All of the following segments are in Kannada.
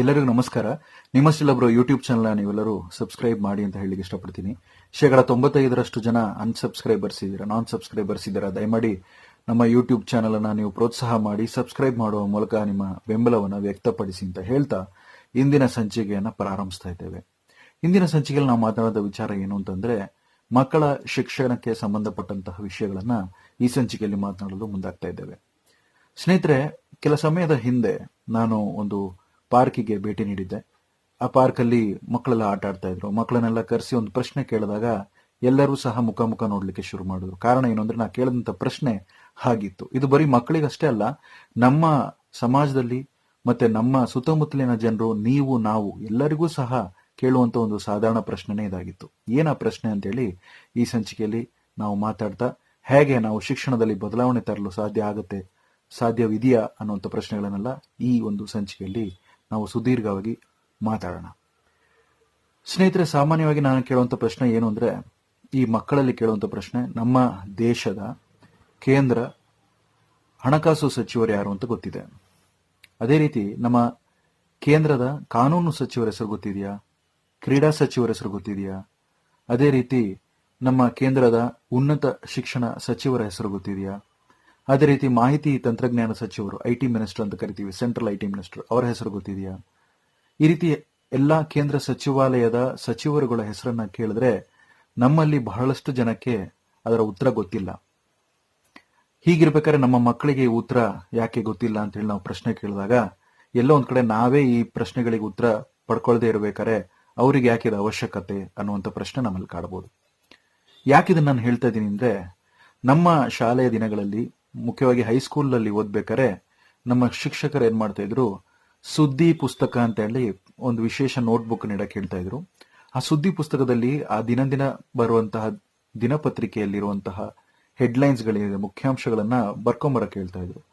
ಎಲ್ಲರಿಗೂ ನಮಸ್ಕಾರ. ನಿಮ್ಮ ನಿಮ್ಮಷ್ಟಿಲ್ಲೊಬ್ರು ಯೂಟ್ಯೂಬ್ ಚಾನಲ್ನ ನೀವೆಲ್ಲರೂ ಸಬ್ಸ್ಕ್ರೈಬ್ ಮಾಡಿ ಅಂತ ಹೇಳಿ ಇಷ್ಟಪಡ್ತೀನಿ. ಶೇಕಡ ತೊಂಬತ್ತೈದರಷ್ಟು ಜನ ಅನ್ಸಬ್ಸ್ಕ್ರೈಬರ್ಸ್ ಇದ್ದೀರಾ ನಾನ್ ಸಬ್ಸ್ಕ್ರೈಬರ್ಸ್ ಇದ್ದೀರಾ, ದಯಮಾಡಿ ನಮ್ಮ ಯೂಟ್ಯೂಬ್ ಚಾನಲನ್ನು ನೀವು ಪ್ರೋತ್ಸಾಹ ಮಾಡಿ ಸಬ್ಸ್ಕ್ರೈಬ್ ಮಾಡುವ ಮೂಲಕ ನಿಮ್ಮ ಬೆಂಬಲವನ್ನು ವ್ಯಕ್ತಪಡಿಸಿ ಅಂತ ಹೇಳ್ತಾ ಇಂದಿನ ಸಂಚಿಕೆಯನ್ನು ಪ್ರಾರಂಭಿಸ್ತಾ ಇದ್ದೇವೆ. ಇಂದಿನ ಸಂಚಿಕೆಯಲ್ಲಿ ನಾವು ಮಾತನಾಡಿದ ವಿಚಾರ ಏನು ಅಂತಂದ್ರೆ, ಮಕ್ಕಳ ಶಿಕ್ಷಣಕ್ಕೆ ಸಂಬಂಧಪಟ್ಟಂತಹ ವಿಷಯಗಳನ್ನು ಈ ಸಂಚಿಕೆಯಲ್ಲಿ ಮಾತನಾಡಲು ಮುಂದಾಗ್ತಾ ಇದ್ದೇವೆ. ಸ್ನೇಹಿತರೆ, ಕೆಲ ಸಮಯದ ಹಿಂದೆ ನಾನು ಒಂದು ಪಾರ್ಕಿಗೆ ಭೇಟಿ ನೀಡಿದ್ದೆ. ಆ ಪಾರ್ಕಲ್ಲಿ ಮಕ್ಕಳೆಲ್ಲ ಆಟ ಆಡ್ತಾ ಇದ್ರು. ಮಕ್ಕಳನ್ನೆಲ್ಲ ಕರೆಸಿ ಒಂದು ಪ್ರಶ್ನೆ ಕೇಳಿದಾಗ ಎಲ್ಲರೂ ಸಹ ಮುಖ ಮುಖ ನೋಡ್ಲಿಕ್ಕೆ ಶುರು ಮಾಡಿದ್ರು. ಕಾರಣ ಏನು ಅಂದ್ರೆ, ನಾ ಕೇಳಿದಂತ ಪ್ರಶ್ನೆ ಹಾಗಿತ್ತು. ಇದು ಬರೀ ಮಕ್ಕಳಿಗಷ್ಟೇ ಅಲ್ಲ, ನಮ್ಮ ಸಮಾಜದಲ್ಲಿ ಮತ್ತೆ ನಮ್ಮ ಸುತ್ತಮುತ್ತಲಿನ ಜನರು, ನೀವು, ನಾವು ಎಲ್ಲರಿಗೂ ಸಹ ಕೇಳುವಂತ ಒಂದು ಸಾಧಾರಣ ಪ್ರಶ್ನೆನೇ ಇದಾಗಿತ್ತು. ಏನ ಪ್ರಶ್ನೆ ಅಂತೇಳಿ ಈ ಸಂಚಿಕೆಯಲ್ಲಿ ನಾವು ಮಾತಾಡ್ತಾ, ಹೇಗೆ ನಾವು ಶಿಕ್ಷಣದಲ್ಲಿ ಬದಲಾವಣೆ ತರಲು ಸಾಧ್ಯ ಆಗುತ್ತೆ, ಸಾಧ್ಯವಿದೆಯಾ ಅನ್ನುವಂಥ ಪ್ರಶ್ನೆಗಳನ್ನೆಲ್ಲ ಈ ಒಂದು ಸಂಚಿಕೆಯಲ್ಲಿ ನಾವು ಸುದೀರ್ಘವಾಗಿ ಮಾತಾಡೋಣ. ಸ್ನೇಹಿತರೆ, ಸಾಮಾನ್ಯವಾಗಿ ನಾನು ಕೇಳುವಂತ ಪ್ರಶ್ನೆ ಏನು ಅಂದ್ರೆ, ಈ ಮಕ್ಕಳಲ್ಲಿ ಕೇಳುವಂತ ಪ್ರಶ್ನೆ, ನಮ್ಮ ದೇಶದ ಕೇಂದ್ರ ಹಣಕಾಸು ಸಚಿವರು ಯಾರು ಅಂತ ಗೊತ್ತಿದೆ. ಅದೇ ರೀತಿ ನಮ್ಮ ಕೇಂದ್ರದ ಕಾನೂನು ಸಚಿವರ ಹೆಸರು ಗೊತ್ತಿದೆಯಾ? ಕ್ರೀಡಾ ಸಚಿವರ ಹೆಸರು ಗೊತ್ತಿದೆಯಾ? ಅದೇ ರೀತಿ ನಮ್ಮ ಕೇಂದ್ರದ ಉನ್ನತ ಶಿಕ್ಷಣ ಸಚಿವರ ಹೆಸರು ಗೊತ್ತಿದೆಯಾ? ಅದೇ ರೀತಿ ಮಾಹಿತಿ ತಂತ್ರಜ್ಞಾನ ಸಚಿವರು, ಐ ಟಿ ಮಿನಿಸ್ಟರ್ ಅಂತ ಕರಿತೀವಿ, ಸೆಂಟ್ರಲ್ ಐ ಟಿ ಮಿನಿಸ್ಟರ್, ಅವರ ಹೆಸರು ಗೊತ್ತಿದೆಯಾ? ಈ ರೀತಿ ಎಲ್ಲಾ ಕೇಂದ್ರ ಸಚಿವಾಲಯದ ಸಚಿವರುಗಳ ಹೆಸರನ್ನ ಕೇಳಿದ್ರೆ ನಮ್ಮಲ್ಲಿ ಬಹಳಷ್ಟು ಜನಕ್ಕೆ ಅದರ ಉತ್ತರ ಗೊತ್ತಿಲ್ಲ. ಹೀಗಿರ್ಬೇಕಾದ್ರೆ ನಮ್ಮ ಮಕ್ಕಳಿಗೆ ಉತ್ತರ ಯಾಕೆ ಗೊತ್ತಿಲ್ಲ ಅಂತ ಹೇಳಿ ನಾವು ಪ್ರಶ್ನೆ ಕೇಳಿದಾಗ, ಎಲ್ಲೋ ಒಂದ್ ಕಡೆ ನಾವೇ ಈ ಪ್ರಶ್ನೆಗಳಿಗೆ ಉತ್ತರ ಪಡ್ಕೊಳ್ದೇ ಇರಬೇಕಾದ್ರೆ ಅವ್ರಿಗೆ ಯಾಕೆ ಇದು ಅವಶ್ಯಕತೆ ಅನ್ನುವಂಥ ಪ್ರಶ್ನೆ ನಮ್ಮಲ್ಲಿ ಕಾಡಬಹುದು ಯಾಕೆ ಇದನ್ನ ನಾನು ಹೇಳ್ತಾ ಇದ್ದೀನಿ ಅಂದ್ರೆ, ನಮ್ಮ ಶಾಲೆಯ ದಿನಗಳಲ್ಲಿ ಮುಖ್ಯವಾಗಿ ಹೈಸ್ಕೂಲ್ ಅಲ್ಲಿ ಓದ್ಬೇಕಾದ್ರೆ ನಮ್ಮ ಶಿಕ್ಷಕರು ಏನ್ ಮಾಡ್ತಾ ಇದ್ರು? ಸುದ್ದಿ ಪುಸ್ತಕ ಅಂತ ಹೇಳಿ ಒಂದು ವಿಶೇಷ ನೋಟ್ಬುಕ್ ನೀಡಕ್ ಹೇಳ್ತಾ ಇದ್ರು. ಆ ಸುದ್ದಿ ಪುಸ್ತಕದಲ್ಲಿ ಆ ದಿನ ದಿನ ಬರುವಂತಹ ದಿನಪತ್ರಿಕೆಯಲ್ಲಿರುವಂತಹ ಹೆಡ್ಲೈನ್ಸ್ ಮುಖ್ಯಾಂಶಗಳನ್ನು ಮುಖ್ಯಾಂಶಗಳನ್ನ ಬರ್ಕೊಂಬರಕ್ ಹೇಳ್ತಾ ಇದ್ರು.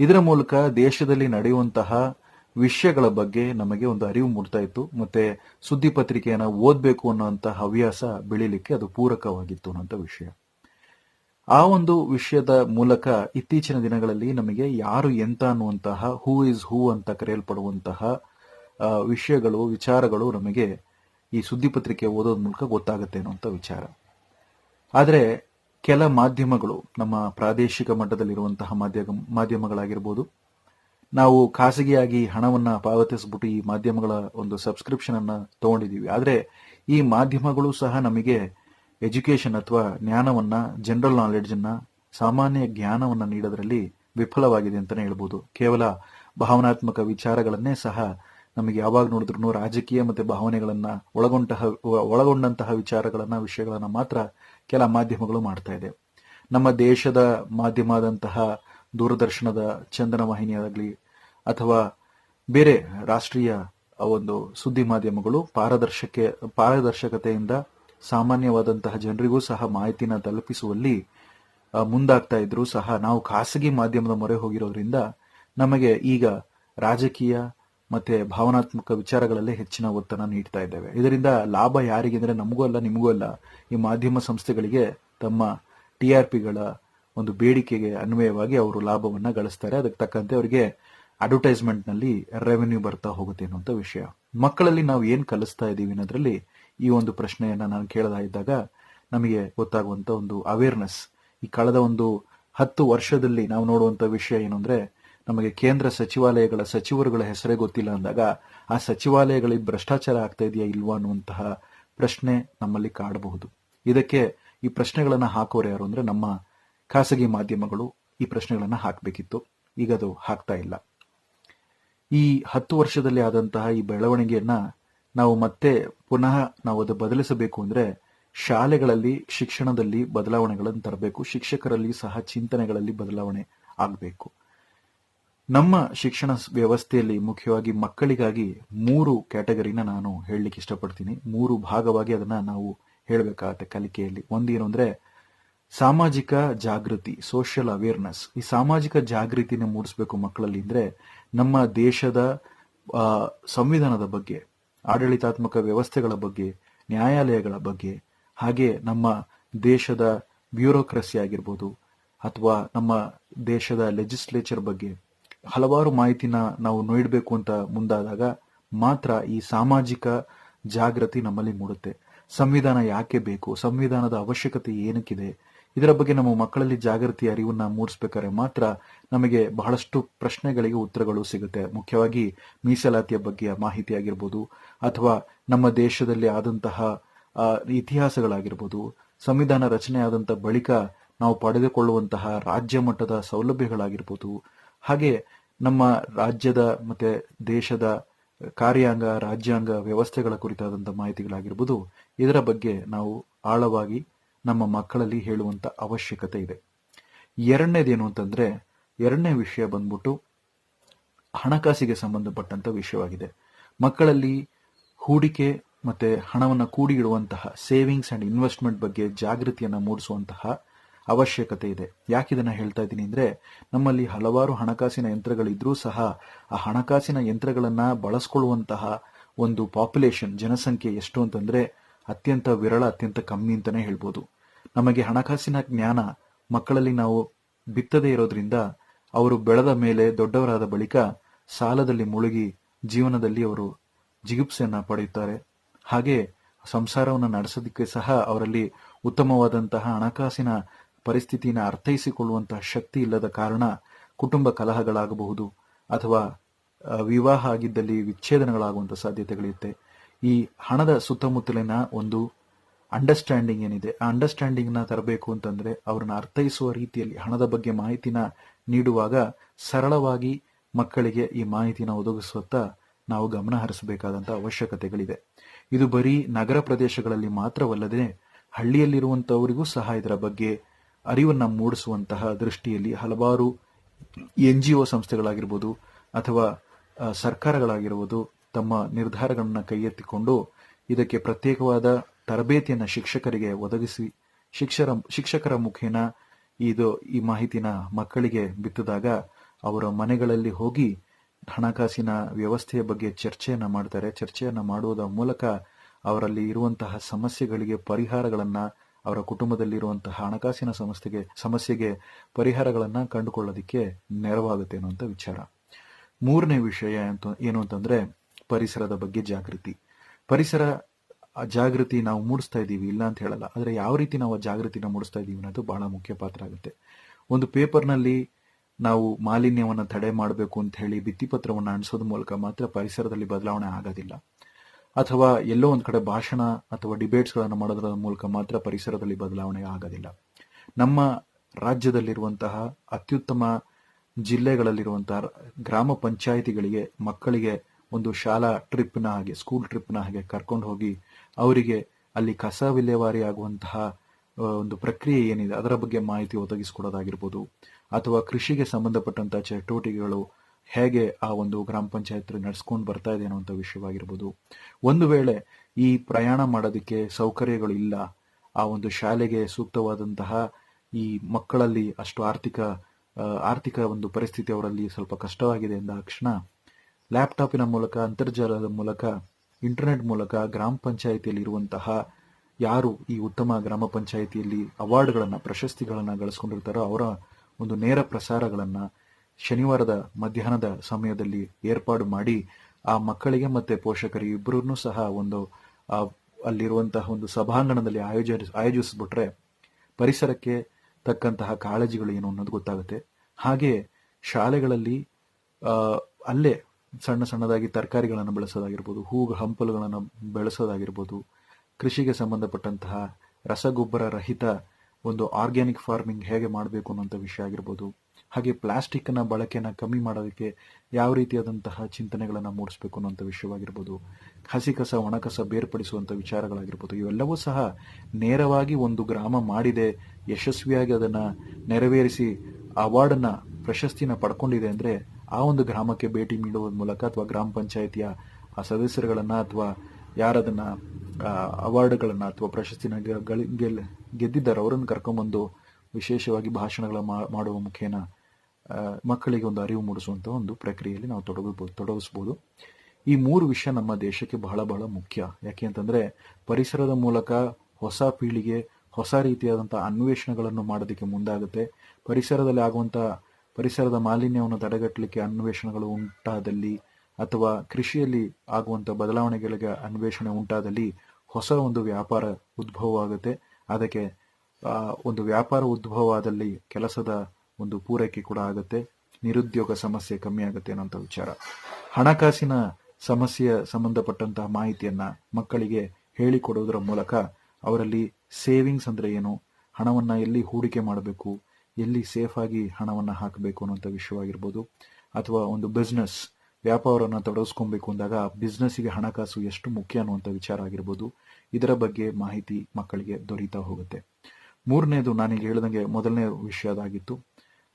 ಇದರ ಮೂಲಕ ದೇಶದಲ್ಲಿ ನಡೆಯುವಂತಹ ವಿಷಯಗಳ ಬಗ್ಗೆ ನಮಗೆ ಒಂದು ಅರಿವು ಮೂಡ್ತಾ ಇತ್ತು. ಮತ್ತೆ ಸುದ್ದಿ ಪತ್ರಿಕೆಯನ್ನ ಓದ್ಬೇಕು ಅನ್ನುವಂತಹ ಹವ್ಯಾಸ ಬೆಳಿಲಿಕ್ಕೆ ಅದು ಪೂರಕವಾಗಿತ್ತು ಅನ್ನೋಂಥ ವಿಷಯ. ಆ ಒಂದು ವಿಷಯದ ಮೂಲಕ ಇತ್ತೀಚಿನ ದಿನಗಳಲ್ಲಿ ನಮಗೆ ಯಾರು ಎಂತ ಅನ್ನುವಂತಹ ಹೂ ಇಸ್ ಹೂ ಅಂತ ಕರೆಯಲ್ಪಡುವಂತಹ ವಿಷಯಗಳು, ವಿಚಾರಗಳು ನಮಗೆ ಈ ಸುದ್ದಿ ಪತ್ರಿಕೆ ಓದೋದ್ ಮೂಲಕ ಗೊತ್ತಾಗುತ್ತೆ ಅನ್ನುವಂಥ ವಿಚಾರ. ಆದರೆ ಕೆಲ ಮಾಧ್ಯಮಗಳು, ನಮ್ಮ ಪ್ರಾದೇಶಿಕ ಮಟ್ಟದಲ್ಲಿರುವಂತಹ ಮಾಧ್ಯಮ, ಮಾಧ್ಯಮಗಳಾಗಿರ್ಬೋದು, ನಾವು ಖಾಸಗಿಯಾಗಿ ಹಣವನ್ನು ಪಾವತಿಸ್ಬಿಟ್ಟು ಈ ಮಾಧ್ಯಮಗಳ ಒಂದು ಸಬ್ಸ್ಕ್ರಿಪ್ಷನ್ ಅನ್ನು ತಗೊಂಡಿದ್ದೀವಿ ಆದರೆ ಈ ಮಾಧ್ಯಮಗಳು ಸಹ ನಮಗೆ ಎಜುಕೇಶನ್ ಅಥವಾ ಜ್ಞಾನವನ್ನ ಜನರಲ್ ನಾಲೆಡ್ಜ್ ಅನ್ನ, ಸಾಮಾನ್ಯ ಜ್ಞಾನವನ್ನ ನೀಡೋದ್ರಲ್ಲಿ ವಿಫಲವಾಗಿದೆ ಅಂತಾನೆ ಹೇಳ್ಬೋದು. ಕೇವಲ ಭಾವನಾತ್ಮಕ ವಿಚಾರಗಳನ್ನೇ ಸಹ ನಮಗೆ ಯಾವಾಗ ನೋಡಿದ್ರು ರಾಜಕೀಯ ಮತ್ತೆ ಭಾವನೆಗಳನ್ನ ಒಳಗೊಂಡಂತಹ ಒಳಗೊಂಡಂತಹ ವಿಚಾರಗಳನ್ನ, ವಿಷಯಗಳನ್ನ ಮಾತ್ರ ಕೆಲ ಮಾಧ್ಯಮಗಳು ಮಾಡ್ತಾ ಇದೆ. ನಮ್ಮ ದೇಶದ ಮಾಧ್ಯಮ ಆದಂತಹ ದೂರದರ್ಶನದ ಚಂದನ ವಾಹಿನಿಯಾಗಲಿ ಅಥವಾ ಬೇರೆ ರಾಷ್ಟ್ರೀಯ ಒಂದು ಸುದ್ದಿ ಮಾಧ್ಯಮಗಳು ಪಾರದರ್ಶಕ ಪಾರದರ್ಶಕತೆಯಿಂದ ಸಾಮಾನ್ಯವಾದಂತಹ ಜನರಿಗೂ ಸಹ ಮಾಹಿತಿನ ತಲುಪಿಸುವಲ್ಲಿ ಮುಂದಾಗ್ತಾ ಇದ್ರು ಸಹ ನಾವು ಖಾಸಗಿ ಮಾಧ್ಯಮದ ಮೊರೆ ಹೋಗಿರೋದ್ರಿಂದ ನಮಗೆ ಈಗ ರಾಜಕೀಯ ಮತ್ತೆ ಭಾವನಾತ್ಮಕ ವಿಚಾರಗಳಲ್ಲೇ ಹೆಚ್ಚಿನ ಒತ್ತನ್ನು ನೀಡ್ತಾ ಇದ್ದೇವೆ. ಇದರಿಂದ ಲಾಭ ಯಾರಿಗೆ ಅಂದ್ರೆ ನಮಗೂ ಅಲ್ಲ, ನಿಮಗೂ ಅಲ್ಲ. ಈ ಮಾಧ್ಯಮ ಸಂಸ್ಥೆಗಳಿಗೆ ತಮ್ಮ ಟಿ ಆರ್ ಪಿಗಳ ಒಂದು ಬೇಡಿಕೆಗೆ ಅನ್ವಯವಾಗಿ ಅವರು ಲಾಭವನ್ನ ಗಳಿಸ್ತಾರೆ. ಅದಕ್ಕೆ ತಕ್ಕಂತೆ ಅವರಿಗೆ ಅಡ್ವರ್ಟೈಸ್ಮೆಂಟ್ನಲ್ಲಿ ರೆವೆನ್ಯೂ ಬರ್ತಾ ಹೋಗುತ್ತೆ ಅನ್ನುವಂಥ ವಿಷಯ. ಮಕ್ಕಳಲ್ಲಿ ನಾವು ಏನು ಕಲಿಸ್ತಾ ಇದ್ದೀವಿ ಅನ್ನೋದ್ರಲ್ಲಿ ಈ ಒಂದು ಪ್ರಶ್ನೆಯನ್ನ ನಾನು ಕೇಳದಾ ಇದ್ದಾಗ ನಮಗೆ ಗೊತ್ತಾಗುವಂತ ಒಂದು ಅವೇರ್ನೆಸ್ ಈ ಕಳೆದ ಒಂದು ಹತ್ತು ವರ್ಷದಲ್ಲಿ ನಾವು ನೋಡುವಂತ ವಿಷಯ ಏನು ನಮಗೆ ಕೇಂದ್ರ ಸಚಿವಾಲಯಗಳ ಸಚಿವರುಗಳ ಹೆಸರೇ ಗೊತ್ತಿಲ್ಲ ಅಂದಾಗ, ಆ ಸಚಿವಾಲಯಗಳಿಗೆ ಭ್ರಷ್ಟಾಚಾರ ಆಗ್ತಾ ಇದೆಯಾ ಇಲ್ವಾ ಅನ್ನುವಂತಹ ಪ್ರಶ್ನೆ ನಮ್ಮಲ್ಲಿ ಕಾಡಬಹುದು. ಇದಕ್ಕೆ ಈ ಪ್ರಶ್ನೆಗಳನ್ನು ಹಾಕೋರು ಯಾರು ಅಂದ್ರೆ, ನಮ್ಮ ಖಾಸಗಿ ಮಾಧ್ಯಮಗಳು ಈ ಪ್ರಶ್ನೆಗಳನ್ನು ಹಾಕಬೇಕಿತ್ತು. ಈಗ ಅದು ಹಾಕ್ತಾ ಇಲ್ಲ. ಈ ಹತ್ತು ವರ್ಷದಲ್ಲಿ ಆದಂತಹ ಈ ಬೆಳವಣಿಗೆಯನ್ನ ನಾವು ಮತ್ತೆ ಪುನಃ ನಾವು ಅದು ಬದಲಿಸಬೇಕು ಅಂದ್ರೆ ಶಾಲೆಗಳಲ್ಲಿ, ಶಿಕ್ಷಣದಲ್ಲಿ ಬದಲಾವಣೆಗಳನ್ನು ತರಬೇಕು. ಶಿಕ್ಷಕರಲ್ಲಿ ಸಹ ಚಿಂತನೆಗಳಲ್ಲಿ ಬದಲಾವಣೆ ಆಗಬೇಕು. ನಮ್ಮ ಶಿಕ್ಷಣ ವ್ಯವಸ್ಥೆಯಲ್ಲಿ ಮುಖ್ಯವಾಗಿ ಮಕ್ಕಳಿಗಾಗಿ ಮೂರು ಕ್ಯಾಟಗರಿನ ನಾನು ಹೇಳಲಿಕ್ಕೆ ಇಷ್ಟಪಡ್ತೀನಿ. ಮೂರು ಭಾಗವಾಗಿ ಅದನ್ನ ನಾವು ಹೇಳಬೇಕಾಗತ್ತೆ ಕಲಿಕೆಯಲ್ಲಿ. ಒಂದೇನು ಅಂದ್ರೆ ಸಾಮಾಜಿಕ ಜಾಗೃತಿ ಸೋಷಿಯಲ್ ಅವೇರ್ನೆಸ್ ಈ ಸಾಮಾಜಿಕ ಜಾಗೃತಿನ ಮೂಡಿಸಬೇಕು ಮಕ್ಕಳಲ್ಲಿ ಅಂದ್ರೆ ನಮ್ಮ ದೇಶದ ಸಂವಿಧಾನದ ಬಗ್ಗೆ. ಆಡಳಿತಾತ್ಮಕ ವ್ಯವಸ್ಥೆಗಳ ಬಗ್ಗೆ, ನ್ಯಾಯಾಲಯಗಳ ಬಗ್ಗೆ, ಹಾಗೆ ನಮ್ಮ ದೇಶದ ಬ್ಯೂರೋಕ್ರಸಿ ಆಗಿರ್ಬೋದು ಅಥವಾ ನಮ್ಮ ದೇಶದ ಲೆಜಿಸ್ಲೇಚರ್ ಬಗ್ಗೆ ಹಲವಾರು ಮಾಹಿತಿನ ನಾವು ನೀಡಬೇಕು ಅಂತ ಮುಂದಾದಾಗ ಮಾತ್ರ ಈ ಸಾಮಾಜಿಕ ಜಾಗೃತಿ ನಮ್ಮಲ್ಲಿ ಮೂಡುತ್ತೆ. ಸಂವಿಧಾನ ಯಾಕೆ ಬೇಕು? ಸಂವಿಧಾನದ ಅವಶ್ಯಕತೆ ಏನಕ್ಕಿದೆ? ಇದರ ಬಗ್ಗೆ ನಮ್ಮ ಮಕ್ಕಳಲ್ಲಿ ಜಾಗೃತಿ, ಅರಿವನ್ನ ಮೂಡಿಸಬೇಕಾದ್ರೆ ಮಾತ್ರ ನಮಗೆ ಬಹಳಷ್ಟು ಪ್ರಶ್ನೆಗಳಿಗೆ ಉತ್ತರಗಳು ಸಿಗುತ್ತೆ. ಮುಖ್ಯವಾಗಿ ಮೀಸಲಾತಿಯ ಬಗ್ಗೆ ಮಾಹಿತಿ ಆಗಿರ್ಬೋದು, ಅಥವಾ ನಮ್ಮ ದೇಶದಲ್ಲಿ ಆದಂತಹ ಇತಿಹಾಸಗಳಾಗಿರ್ಬೋದು, ಸಂವಿಧಾನ ರಚನೆ ಆದಂಥ ಬಳಿಕ ನಾವು ಪಡೆದುಕೊಳ್ಳುವಂತಹ ರಾಜ್ಯ ಮಟ್ಟದ ಸೌಲಭ್ಯಗಳಾಗಿರ್ಬೋದು, ಹಾಗೆ ನಮ್ಮ ರಾಜ್ಯದ ಮತ್ತೆ ದೇಶದ ಕಾರ್ಯಾಂಗ, ರಾಜ್ಯಾಂಗ ವ್ಯವಸ್ಥೆಗಳ ಕುರಿತಾದಂತಹ ಮಾಹಿತಿಗಳಾಗಿರ್ಬೋದು, ಇದರ ಬಗ್ಗೆ ನಾವು ಆಳವಾಗಿ ನಮ್ಮ ಮಕ್ಕಳಲ್ಲಿ ಹೇಳುವಂತ ಅವಶ್ಯಕತೆ ಇದೆ. ಎರಡನೇದೇನು ಅಂತಂದ್ರೆ, ಎರಡನೇ ವಿಷಯ ಬಂದ್ಬಿಟ್ಟು ಹಣಕಾಸಿಗೆ ಸಂಬಂಧಪಟ್ಟಂತ ವಿಷಯವಾಗಿದೆ. ಮಕ್ಕಳಲ್ಲಿ ಹೂಡಿಕೆ ಮತ್ತೆ ಹಣವನ್ನು ಕೂಡಿ ಇಡುವಂತಹ ಸೇವಿಂಗ್ಸ್ ಅಂಡ್ ಇನ್ವೆಸ್ಟ್ಮೆಂಟ್ ಬಗ್ಗೆ ಜಾಗೃತಿಯನ್ನ ಮೂಡಿಸುವಂತಹ ಅವಶ್ಯಕತೆ ಇದೆ. ಯಾಕೆ ಇದನ್ನ ಹೇಳ್ತಾ ಇದ್ದೀನಿ ಅಂದ್ರೆ, ನಮ್ಮಲ್ಲಿ ಹಲವಾರು ಹಣಕಾಸಿನ ಯಂತ್ರಗಳಿದ್ರೂ ಸಹ ಆ ಹಣಕಾಸಿನ ಯಂತ್ರಗಳನ್ನ ಬಳಸ್ಕೊಳ್ಳುವಂತಹ ಒಂದು ಪಾಪ್ಯುಲೇಷನ್ ಜನಸಂಖ್ಯೆ ಎಷ್ಟು ಅಂತಂದ್ರೆ ಅತ್ಯಂತ ವಿರಳ, ಅತ್ಯಂತ ಕಮ್ಮಿ ಅಂತಾನೆ ಹೇಳ್ಬೋದು. ನಮಗೆ ಹಣಕಾಸಿನ ಜ್ಞಾನ ಮಕ್ಕಳಲ್ಲಿ ನಾವು ಬಿತ್ತದೇ ಇರೋದ್ರಿಂದ ಅವರು ಬೆಳೆದ ಮೇಲೆ ದೊಡ್ಡವರಾದ ಬಳಿಕ ಸಾಲದಲ್ಲಿ ಮುಳುಗಿ ಜೀವನದಲ್ಲಿ ಅವರು ಜಿಗುಪ್ಸೆಯನ್ನು ಪಡೆಯುತ್ತಾರೆ. ಹಾಗೆ ಸಂಸಾರವನ್ನು ನಡೆಸೋದಕ್ಕೆ ಸಹ ಅವರಲ್ಲಿ ಉತ್ತಮವಾದಂತಹ ಹಣಕಾಸಿನ ಪರಿಸ್ಥಿತಿನ ಅರ್ಥೈಸಿಕೊಳ್ಳುವಂತಹ ಶಕ್ತಿ ಇಲ್ಲದ ಕಾರಣ ಕುಟುಂಬ ಕಲಹಗಳಾಗಬಹುದು ಅಥವಾ ವಿವಾಹ ಆಗಿದ್ದಲ್ಲಿ ವಿಚ್ಛೇದನಗಳಾಗುವಂಥ ಸಾಧ್ಯತೆಗಳಿರುತ್ತೆ. ಈ ಹಣದ ಸುತ್ತಮುತ್ತಲಿನ ಒಂದು ಅಂಡರ್ಸ್ಟ್ಯಾಂಡಿಂಗ್ ಏನಿದೆ? ಆ ಅಂಡರ್ಸ್ಟ್ಯಾಂಡಿಂಗ್ನ ತರಬೇಕು ಅಂತಂದ್ರೆ ಅವ್ರನ್ನ ಅರ್ಥೈಸುವ ರೀತಿಯಲ್ಲಿ, ಹಣದ ಬಗ್ಗೆ ಮಾಹಿತಿನ ನೀಡುವಾಗ ಸರಳವಾಗಿ ಮಕ್ಕಳಿಗೆ ಈ ಮಾಹಿತಿನ ಒದಗಿಸುವತ್ತ ನಾವು ಗಮನ ಹರಿಸಬೇಕಾದಂಥ ಅವಶ್ಯಕತೆಗಳಿದೆ ಇದು ಬರೀ ನಗರ ಪ್ರದೇಶಗಳಲ್ಲಿ ಮಾತ್ರವಲ್ಲದೆ ಹಳ್ಳಿಯಲ್ಲಿರುವಂಥವರಿಗೂ ಸಹ ಇದರ ಬಗ್ಗೆ ಅರಿವನ್ನು ಮೂಡಿಸುವಂತಹ ದೃಷ್ಟಿಯಲ್ಲಿ ಹಲವಾರು ಎನ್ ಜಿ ಒ ಸಂಸ್ಥೆಗಳಾಗಿರ್ಬೋದು ಅಥವಾ ಸರ್ಕಾರಗಳಾಗಿರ್ಬೋದು ತಮ್ಮ ನಿರ್ಧಾರಗಳನ್ನು ಕೈಗೆತ್ತಿಕೊಂಡು ಇದಕ್ಕೆ ಪ್ರತ್ಯೇಕವಾದ ತರಬೇತಿಯನ್ನ ಶಿಕ್ಷಕರಿಗೆ ಒದಗಿಸಿ, ಶಿಕ್ಷರ, ಶಿಕ್ಷಕರ ಮುಖೇನ ಇದು ಈ ಮಾಹಿತಿನ ಮಕ್ಕಳಿಗೆ ಬಿತ್ತಿದಾಗ ಅವರ ಮನೆಗಳಲ್ಲಿ ಹೋಗಿ ಹಣಕಾಸಿನ ವ್ಯವಸ್ಥೆಯ ಬಗ್ಗೆ ಚರ್ಚೆಯನ್ನ ಮಾಡ್ತಾರೆ. ಚರ್ಚೆಯನ್ನ ಮಾಡುವುದರ ಮೂಲಕ ಅವರಲ್ಲಿ ಇರುವಂತಹ ಸಮಸ್ಯೆಗಳಿಗೆ ಪರಿಹಾರಗಳನ್ನ ಅವರ ಕುಟುಂಬದಲ್ಲಿರುವಂತಹ ಹಣಕಾಸಿನ ಸಮಸ್ಯೆಗೆ ಸಮಸ್ಯೆಗೆ ಪರಿಹಾರಗಳನ್ನ ಕಂಡುಕೊಳ್ಳೋದಿಕ್ಕೆ ನೆರವಾಗುತ್ತೆ ಅನ್ನುವಂಥ ವಿಚಾರ. ಮೂರನೇ ವಿಷಯ ಅಂತ, ಏನು ಅಂತಂದ್ರೆ ಪರಿಸರದ ಬಗ್ಗೆ ಜಾಗೃತಿ. ಪರಿಸರ ಆ ಜಾಗೃತಿ ನಾವು ಮೂಡಿಸ್ತಾ ಇದ್ದೀವಿ, ಇಲ್ಲ ಅಂತ ಹೇಳಲ್ಲ. ಆದರೆ ಯಾವ ರೀತಿ ನಾವು ಆ ಜಾಗೃತಿನ ಮೂಡಿಸ್ತಾ ಇದ್ದೀವಿ ಅನ್ನೋದು ಬಹಳ ಮುಖ್ಯ ಪಾತ್ರ ಆಗುತ್ತೆ. ಒಂದು ಪೇಪರ್ನಲ್ಲಿ ನಾವು ಮಾಲಿನ್ಯವನ್ನು ತಡೆ ಮಾಡಬೇಕು ಅಂತ ಹೇಳಿ ಭಿತ್ತಿಪತ್ರವನ್ನು ಅಂಟಿಸೋದ್ರ ಮೂಲಕ ಮಾತ್ರ ಪರಿಸರದಲ್ಲಿ ಬದಲಾವಣೆ ಆಗೋದಿಲ್ಲ. ಅಥವಾ ಎಲ್ಲೋ ಒಂದು ಕಡೆ ಭಾಷಣ ಅಥವಾ ಡಿಬೇಟ್ಸ್ಗಳನ್ನು ಮಾಡೋದ್ರ ಮೂಲಕ ಮಾತ್ರ ಪರಿಸರದಲ್ಲಿ ಬದಲಾವಣೆ ಆಗೋದಿಲ್ಲ. ನಮ್ಮ ರಾಜ್ಯದಲ್ಲಿರುವಂತಹ ಅತ್ಯುತ್ತಮ ಜಿಲ್ಲೆಗಳಲ್ಲಿರುವಂತಹ ಗ್ರಾಮ ಪಂಚಾಯಿತಿಗಳಿಗೆ ಮಕ್ಕಳಿಗೆ ಒಂದು ಶಾಲಾ ಟ್ರಿಪ್ನ ಹಾಗೆ, ಸ್ಕೂಲ್ ಟ್ರಿಪ್ನ ಹಾಗೆ ಕರ್ಕೊಂಡು ಹೋಗಿ ಅವರಿಗೆ ಅಲ್ಲಿ ಕಸ ವಿಲೇವಾರಿ ಆಗುವಂತಹ ಒಂದು ಪ್ರಕ್ರಿಯೆ ಏನಿದೆ, ಅದರ ಬಗ್ಗೆ ಮಾಹಿತಿ ಒದಗಿಸಿಕೊಡೋದಾಗಿರ್ಬೋದು, ಅಥವಾ ಕೃಷಿಗೆ ಸಂಬಂಧಪಟ್ಟಂತಹ ಚಟುವಟಿಕೆಗಳು ಹೇಗೆ ಆ ಒಂದು ಗ್ರಾಮ ಪಂಚಾಯತ್ ನಡೆಸ್ಕೊಂಡು ಬರ್ತಾ ಇದೆ ಅನ್ನುವಂಥ ವಿಷಯವಾಗಿರ್ಬೋದು. ಒಂದು ವೇಳೆ ಈ ಪ್ರಯಾಣ ಮಾಡೋದಕ್ಕೆ ಸೌಕರ್ಯಗಳು ಇಲ್ಲ ಆ ಒಂದು ಶಾಲೆಗೆ ಸೂಕ್ತವಾದಂತಹ ಈ ಮಕ್ಕಳಲ್ಲಿ ಅಷ್ಟು ಆರ್ಥಿಕ ಆರ್ಥಿಕ ಒಂದು ಪರಿಸ್ಥಿತಿ ಅವರಲ್ಲಿ ಸ್ವಲ್ಪ ಕಷ್ಟವಾಗಿದೆ ಎಂದ ಲ್ಯಾಪ್ಟಾಪಿನ ಮೂಲಕ, ಅಂತರ್ಜಾಲದ ಮೂಲಕ ಇಂಟರ್ನೆಟ್ ಮೂಲಕ ಗ್ರಾಮ ಪಂಚಾಯಿತಿಯಲ್ಲಿ ಇರುವಂತಹ ಯಾರು ಈ ಉತ್ತಮ ಗ್ರಾಮ ಪಂಚಾಯಿತಿಯಲ್ಲಿ ಅವಾರ್ಡ್ಗಳನ್ನು, ಪ್ರಶಸ್ತಿಗಳನ್ನು ಗಳಿಸ್ಕೊಂಡಿರ್ತಾರೋ ಅವರ ಒಂದು ನೇರ ಪ್ರಸಾರಗಳನ್ನು ಶನಿವಾರದ ಮಧ್ಯಾಹ್ನದ ಸಮಯದಲ್ಲಿ ಏರ್ಪಾಡು ಮಾಡಿ ಆ ಮಕ್ಕಳಿಗೆ ಮತ್ತೆ ಪೋಷಕರಿಗೆ ಇಬ್ಬರೂ ಸಹ ಒಂದು ಅಲ್ಲಿರುವಂತಹ ಒಂದು ಸಭಾಂಗಣದಲ್ಲಿ ಆಯೋಜ ಆಯೋಜಿಸ್ಬಿಟ್ರೆ ಪರಿಸರಕ್ಕೆ ತಕ್ಕಂತಹ ಕಾಳಜಿಗಳು ಏನು ಅನ್ನೋದು ಗೊತ್ತಾಗುತ್ತೆ. ಹಾಗೆ ಶಾಲೆಗಳಲ್ಲಿ ಅಲ್ಲೇ ಸಣ್ಣ ಸಣ್ಣದಾಗಿ ತರಕಾರಿಗಳನ್ನು ಬೆಳೆಸೋದಾಗಿರ್ಬೋದು ಹೂ ಹಂಪಲುಗಳನ್ನು ಬೆಳೆಸೋದಾಗಿರ್ಬೋದು, ಕೃಷಿಗೆ ಸಂಬಂಧಪಟ್ಟಂತಹ ರಸಗೊಬ್ಬರ ರಹಿತ ಒಂದು ಆರ್ಗ್ಯಾನಿಕ್ ಫಾರ್ಮಿಂಗ್ ಹೇಗೆ ಮಾಡಬೇಕು ಅನ್ನೋಂಥ ವಿಷಯ ಆಗಿರ್ಬೋದು, ಹಾಗೆ ಪ್ಲಾಸ್ಟಿಕ್ನ ಬಳಕೆನ ಕಮ್ಮಿ ಮಾಡೋದಕ್ಕೆ ಯಾವ ರೀತಿಯಾದಂತಹ ಚಿಂತನೆಗಳನ್ನು ಮೂಡಿಸಬೇಕು ಅನ್ನೋಂಥ ವಿಷಯವಾಗಿರ್ಬೋದು ಹಸಿ ಕಸ ಒಣ ಕಸ ಬೇರ್ಪಡಿಸುವಂತ ವಿಚಾರಗಳಾಗಿರ್ಬೋದು, ಇವೆಲ್ಲವೂ ಸಹ ನೇರವಾಗಿ ಒಂದು ಗ್ರಾಮ ಮಾಡಿದೆ, ಯಶಸ್ವಿಯಾಗಿ ಅದನ್ನು ನೆರವೇರಿಸಿ ಅವಾರ್ಡನ್ನು ಪ್ರಶಸ್ತಿನ ಪಡ್ಕೊಂಡಿದೆ ಅಂದ್ರೆ ಆ ಒಂದು ಗ್ರಾಮಕ್ಕೆ ಭೇಟಿ ನೀಡುವ ಮೂಲಕ ಅಥವಾ ಗ್ರಾಮ ಪಂಚಾಯಿತಿಯ ಸದಸ್ಯರುಗಳನ್ನ ಅಥವಾ ಯಾರದನ್ನ ಅವಾರ್ಡ್ಗಳನ್ನ ಅಥವಾ ಪ್ರಶಸ್ತಿನ ಗೆದ್ದಿದ್ದಾರೆ, ಅವರನ್ನು ಕರ್ಕೊಂಡ್ಬಂದು ವಿಶೇಷವಾಗಿ ಭಾಷಣಗಳ ಮಾಡುವ ಮುಖೇನ ಮಕ್ಕಳಿಗೆ ಒಂದು ಅರಿವು ಮೂಡಿಸುವಂತ ಒಂದು ಪ್ರಕ್ರಿಯೆಯಲ್ಲಿ ನಾವು ತೊಡಗಬಹುದು ತೊಡಗಿಸ್ಬೋದು ಈ ಮೂರು ವಿಷಯ ನಮ್ಮ ದೇಶಕ್ಕೆ ಬಹಳ ಬಹಳ ಮುಖ್ಯ. ಯಾಕೆ ಅಂತಂದ್ರೆ ಪರಿಸರದ ಮೂಲಕ ಹೊಸ ಪೀಳಿಗೆ ಹೊಸ ರೀತಿಯಾದಂಥ ಅನ್ವೇಷಣೆಗಳನ್ನು ಮಾಡೋದಕ್ಕೆ ಮುಂದಾಗುತ್ತೆ. ಪರಿಸರದಲ್ಲಿ ಆಗುವಂತ ಪರಿಸರದ ಮಾಲಿನ್ಯವನ್ನು ತಡೆಗಟ್ಟಲಿಕ್ಕೆ ಅನ್ವೇಷಣೆಗಳು ಉಂಟಾದಲ್ಲಿ ಅಥವಾ ಕೃಷಿಯಲ್ಲಿ ಆಗುವಂಥ ಬದಲಾವಣೆಗಳಿಗೆ ಅನ್ವೇಷಣೆ ಉಂಟಾದಲ್ಲಿ ಹೊಸ ಒಂದು ವ್ಯಾಪಾರ ಉದ್ಭವವಾಗುತ್ತೆ. ಅದಕ್ಕೆ ಒಂದು ವ್ಯಾಪಾರ ಉದ್ಭವವಾದಲ್ಲಿ ಕೆಲಸದ ಒಂದು ಪೂರೈಕೆ ಕೂಡ ಆಗುತ್ತೆ. ನಿರುದ್ಯೋಗ ಸಮಸ್ಯೆ ಕಮ್ಮಿ ಆಗುತ್ತೆ ಅನ್ನೋಂಥ ವಿಚಾರ. ಹಣಕಾಸಿನ ಸಮಸ್ಯೆಯ ಸಂಬಂಧಪಟ್ಟಂತಹ ಮಾಹಿತಿಯನ್ನ ಮಕ್ಕಳಿಗೆ ಹೇಳಿಕೊಡುವುದರ ಮೂಲಕ ಅವರಲ್ಲಿ ಸೇವಿಂಗ್ಸ್ ಅಂದ್ರೆ ಏನು, ಹಣವನ್ನ ಎಲ್ಲಿ ಹೂಡಿಕೆ ಮಾಡಬೇಕು ಎಲ್ಲಿ ಸೇಫಾಗಿ ಹಣವನ್ನು ಹಾಕಬೇಕು ಅನ್ನುವಂಥ ವಿಷಯವಾಗಿರ್ಬೋದು. ಅಥವಾ ಒಂದು ಬಿಸ್ನೆಸ್ ವ್ಯಾಪಾರವನ್ನು ತೊಡಗಿಸ್ಕೊಬೇಕು ಅಂದಾಗ ಬಿಸ್ನೆಸ್ಸಿಗೆ ಹಣಕಾಸು ಎಷ್ಟು ಮುಖ್ಯ ಅನ್ನುವಂಥ ವಿಚಾರ ಆಗಿರ್ಬೋದು. ಇದರ ಬಗ್ಗೆ ಮಾಹಿತಿ ಮಕ್ಕಳಿಗೆ ದೊರೀತಾ ಹೋಗುತ್ತೆ. ಮೂರನೇದು ನಾನೀಗ ಹೇಳ್ದಂಗೆ ಮೊದಲನೇ ವಿಷಯ ಅದಾಗಿತ್ತು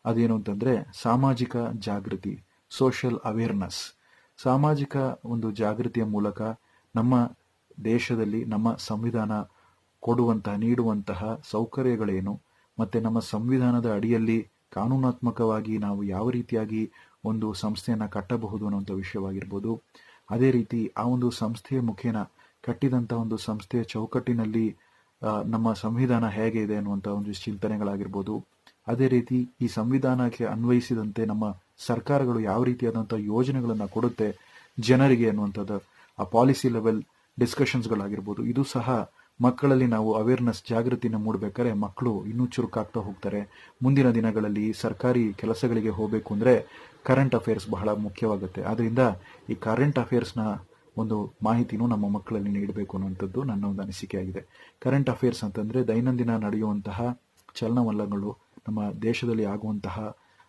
ಅದೇನು ಅಂತಂದ್ರೆ ಸಾಮಾಜಿಕ ಜಾಗೃತಿ ಸೋಷಿಯಲ್ ಅವೇರ್ನೆಸ್ ಸಾಮಾಜಿಕ ಒಂದು ಜಾಗೃತಿಯ ಮೂಲಕ ನಮ್ಮ ದೇಶದಲ್ಲಿ ನಮ್ಮ ಸಂವಿಧಾನ ಕೊಡುವಂತಹ, ನೀಡುವಂತಹ ಸೌಕರ್ಯಗಳೇನು? ಮತ್ತೆ ನಮ್ಮ ಸಂವಿಧಾನದ ಅಡಿಯಲ್ಲಿ ಕಾನೂನಾತ್ಮಕವಾಗಿ ನಾವು ಯಾವ ರೀತಿಯಾಗಿ ಒಂದು ಸಂಸ್ಥೆಯನ್ನು ಕಟ್ಟಬಹುದು ಅನ್ನುವಂಥ ವಿಷಯವಾಗಿರ್ಬೋದು. ಅದೇ ರೀತಿ ಆ ಒಂದು ಸಂಸ್ಥೆಯ ಮುಖೇನ ಕಟ್ಟಿದಂತ ಒಂದು ಸಂಸ್ಥೆಯ ಚೌಕಟ್ಟಿನಲ್ಲಿ ನಮ್ಮ ಸಂವಿಧಾನ ಹೇಗೆ ಇದೆ ಅನ್ನುವಂಥ ಒಂದು ಚಿಂತನೆಗಳಾಗಿರ್ಬೋದು. ಅದೇ ರೀತಿ ಈ ಸಂವಿಧಾನಕ್ಕೆ ಅನ್ವಯಿಸಿದಂತೆ ನಮ್ಮ ಸರ್ಕಾರಗಳು ಯಾವ ರೀತಿಯಾದಂಥ ಯೋಜನೆಗಳನ್ನು ಕೊಡುತ್ತೆ ಜನರಿಗೆ ಅನ್ನುವಂಥದ್ದು, ಆ ಪಾಲಿಸಿ ಲೆವೆಲ್ ಡಿಸ್ಕಷನ್ಸ್ಗಳಾಗಿರ್ಬೋದು ಇದು ಸಹ ಮಕ್ಕಳಲ್ಲಿ ನಾವು ಅವೇರ್ನೆಸ್ ಜಾಗೃತಿನ ಮೂಡಬೇಕಾದ್ರೆ ಮಕ್ಕಳು ಇನ್ನೂ ಚುರುಕಾಗ್ತಾ ಹೋಗ್ತಾರೆ. ಮುಂದಿನ ದಿನಗಳಲ್ಲಿ ಸರ್ಕಾರಿ ಕೆಲಸಗಳಿಗೆ ಹೋಗಬೇಕು ಅಂದರೆ ಕರೆಂಟ್ ಅಫೇರ್ಸ್ ಬಹಳ ಮುಖ್ಯವಾಗುತ್ತೆ. ಆದ್ದರಿಂದ ಈ ಕರೆಂಟ್ ಅಫೇರ್ಸ್ನ ಒಂದು ಮಾಹಿತಿನೂ ನಮ್ಮ ಮಕ್ಕಳಲ್ಲಿ ನೀಡಬೇಕು ಅನ್ನುವಂಥದ್ದು ನನ್ನ ಒಂದು ಅನಿಸಿಕೆ ಆಗಿದೆ ಕರೆಂಟ್ ಅಫೇರ್ಸ್ ಅಂತಂದರೆ ದೈನಂದಿನ ನಡೆಯುವಂತಹ ಚಲನವಲನಗಳು, ನಮ್ಮ ದೇಶದಲ್ಲಿ ಆಗುವಂತಹ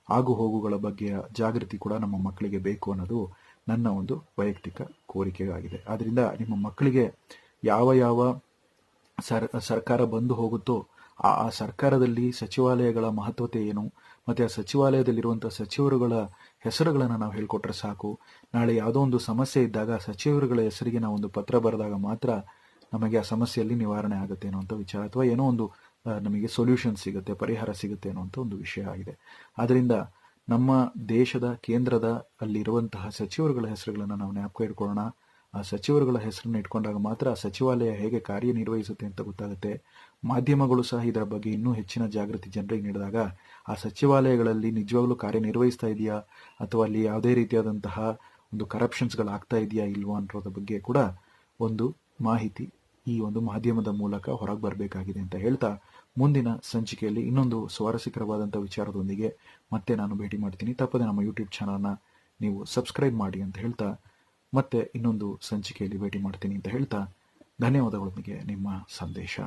ಆಗು ಹೋಗುಗಳ ಬಗ್ಗೆ ಜಾಗೃತಿ ಕೂಡ ನಮ್ಮ ಮಕ್ಕಳಿಗೆ ಬೇಕು ಅನ್ನೋದು ನನ್ನ ಒಂದು ವೈಯಕ್ತಿಕ ಕೋರಿಕೆಯಾಗಿದೆ. ಆದ್ದರಿಂದ ನಿಮ್ಮ ಮಕ್ಕಳಿಗೆ ಯಾವ ಯಾವ ಸರ್, ಸರ್ಕಾರ ಬಂದು ಹೋಗುತ್ತೋ, ಆ ಆ ಸರ್ಕಾರದಲ್ಲಿ ಸಚಿವಾಲಯಗಳ ಮಹತ್ವತೆ ಏನು? ಮತ್ತೆ ಆ ಸಚಿವಾಲಯದಲ್ಲಿರುವಂಥ ಸಚಿವರುಗಳ ಹೆಸರುಗಳನ್ನು ನಾವು ಹೇಳ್ಕೊಟ್ರೆ ಸಾಕು. ನಾಳೆ ಯಾವುದೋ ಒಂದು ಸಮಸ್ಯೆ ಇದ್ದಾಗ ಸಚಿವರುಗಳ ಹೆಸರಿಗೆ ನಾವು ಒಂದು ಪತ್ರ ಬರೆದಾಗ ಮಾತ್ರ ನಮಗೆ ಆ ಸಮಸ್ಯೆಯಲ್ಲಿ ನಿವಾರಣೆ ಆಗುತ್ತೆ ಅನ್ನುವಂಥ ವಿಚಾರ, ಅಥವಾ ಏನೋ ಒಂದು ನಮಗೆ ಸೊಲ್ಯೂಷನ್ ಸಿಗುತ್ತೆ, ಪರಿಹಾರ ಸಿಗುತ್ತೆ ಅನ್ನುವಂಥ ಒಂದು ವಿಷಯ ಆಗಿದೆ. ಆದ್ದರಿಂದ ನಮ್ಮ ದೇಶದ, ಕೇಂದ್ರದ ಅಲ್ಲಿರುವಂತಹ ಸಚಿವರುಗಳ ಹೆಸರುಗಳನ್ನು ನಾವು ಜ್ಞಾಪಕ ಇಟ್ಕೊಳ್ಳೋಣ. ಆ ಸಚಿವರುಗಳ ಹೆಸರನ್ನು ಇಟ್ಕೊಂಡಾಗ ಮಾತ್ರ ಆ ಸಚಿವಾಲಯ ಹೇಗೆ ಕಾರ್ಯನಿರ್ವಹಿಸುತ್ತೆ ಅಂತ ಗೊತ್ತಾಗುತ್ತೆ. ಮಾಧ್ಯಮಗಳು ಸಹ ಇದರ ಬಗ್ಗೆ ಇನ್ನೂ ಹೆಚ್ಚಿನ ಜಾಗೃತಿ ಜನರಿಗೆ ನೀಡಿದಾಗ, ಆ ಸಚಿವಾಲಯಗಳಲ್ಲಿ ನಿಜವಾಗ್ಲೂ ಕಾರ್ಯನಿರ್ವಹಿಸ್ತಾ ಇದೆಯಾ? ಅಥವಾ ಅಲ್ಲಿ ಯಾವುದೇ ರೀತಿಯಾದಂತಹ ಒಂದು ಕರಪ್ಷನ್ಸ್ಗಳಾಗ್ತಾ ಇದೆಯಾ ಇಲ್ವಾ ಅನ್ನೋದ್ರ ಬಗ್ಗೆ ಕೂಡ ಒಂದು ಮಾಹಿತಿ ಈ ಒಂದು ಮಾಧ್ಯಮದ ಮೂಲಕ ಹೊರಗೆ ಬರಬೇಕಾಗಿದೆ ಅಂತ ಹೇಳ್ತಾ ಮುಂದಿನ ಸಂಚಿಕೆಯಲ್ಲಿ ಇನ್ನೊಂದು ಸ್ವಾರಸ್ಯಕರವಾದಂಥ ವಿಚಾರದೊಂದಿಗೆ ಮತ್ತೆ ನಾನು ಭೇಟಿ ಮಾಡ್ತೀನಿ. ತಪ್ಪದೆ ನಮ್ಮ ಯೂಟ್ಯೂಬ್ ಚಾನಲ್ನ ನೀವು ಸಬ್ಸ್ಕ್ರೈಬ್ ಮಾಡಿ ಅಂತ ಹೇಳ್ತಾ ಮತ್ತೆ ಇನ್ನೊಂದು ಸಂಚಿಕೆಯಲ್ಲಿ ಭೇಟಿ ಮಾಡ್ತೀನಿ ಅಂತ ಹೇಳ್ತಾ ಧನ್ಯವಾದಗಳೊಂದಿಗೆ ನಿಮ್ಮ ಸಂದೇಶ.